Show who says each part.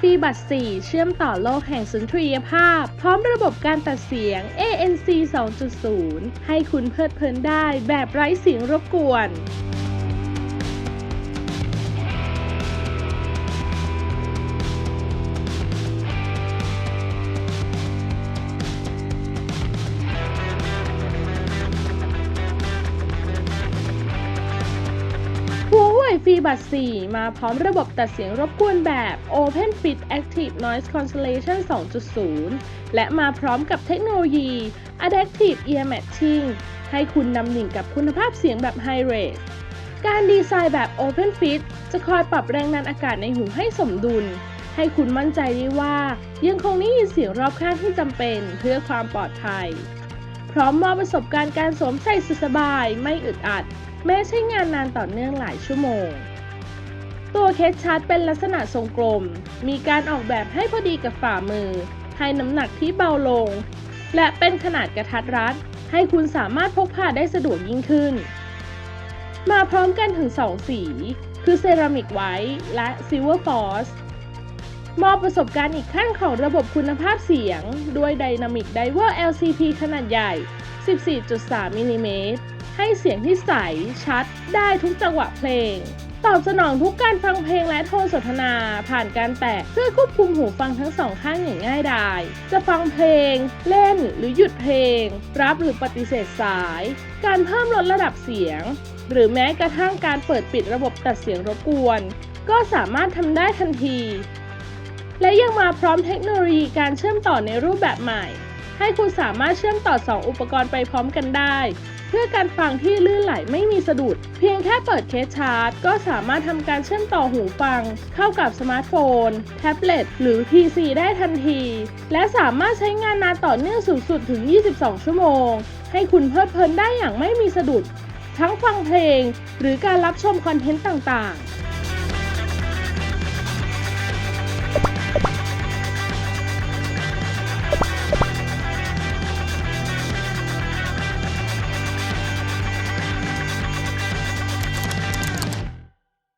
Speaker 1: ฟรีบัตร 4 เชื่อมต่อโลกแห่งสุนทรียภาพ พร้อมระบบการตัดเสียง ANC 2.0 ให้คุณเพลิดเพลินได้แบบไร้เสียงรบกวน ฟรีบัตร 4 มาพร้อมระบบตัดเสียงรบกวนแบบ Open Fit Active Noise Cancellation 2.0 และมาพร้อมกับเทคโนโลยี Adaptive Ear Matching ให้คุณนำดิ่งกับคุณภาพเสียงแบบ High Res การดีไซน์แบบ Open Fit จะคอยปรับแรงดันอากาศในหูให้สมดุล ให้คุณมั่นใจได้ว่า ยังคงได้ยินเสียงรอบข้างที่จำเป็นเพื่อความปลอดภัย ร้อมมอบประสบการณ์การสวมใส่สุดสบายไม่อึดอัด แม้ใช้งานนานต่อเนื่องหลายชั่วโมง ตัวเคสชาร์จเป็นลักษณะทรงกลม มีการออกแบบให้พอดีกับฝ่ามือ ให้น้ำหนักที่เบาลง และเป็นขนาดกระทัดรัด ให้คุณสามารถพกพาได้สะดวกยิ่งขึ้น มาพร้อมกันถึง 2 สี คือเซรามิกไวท์และซิลเวอร์ฟอส มอบประสบการณ์อีกขั้นของระบบคุณภาพเสียง ด้วย Dynamic Diver LCP ขนาดใหญ่ 14.3มิลลิเมตรให้เสียงที่ใส ชัด ได้ทุกจังหวะเพลง ตอบสนองทุกการฟังเพลงและโทรสนทนา ผ่านการแตะเพื่อควบคุมหูฟังทั้งสองข้างอย่างง่ายดาย จะฟังเพลง เล่นหรือหยุดเพลง รับหรือปฏิเสธสาย การเพิ่มลดระดับเสียง หรือแม้กระทั่งการเปิดปิดระบบตัดเสียงรบกวน ก็สามารถทำได้ทันที และยังมาพร้อมเทคโนโลยีการเชื่อมต่อในรูปแบบใหม่ ให้คุณสามารถเชื่อมต่อ 2 อุปกรณ์ไปพร้อมกันได้ เพื่อการฟังที่ลื่นไหลไม่มีสะดุด เพียงแค่เปิดเคสชาร์จ ก็สามารถทำการเชื่อมต่อหูฟัง เข้ากับสมาร์ทโฟน แท็บเล็ต หรือ PC ได้ทันที และสามารถใช้งานนานต่อเนื่องสูงสุดถึง 22 ชั่วโมง ให้คุณเพลิดเพลินได้อย่างไม่มีสะดุด ทั้งฟังเพลง หรือการรับชมคอนเทนต์ต่างๆ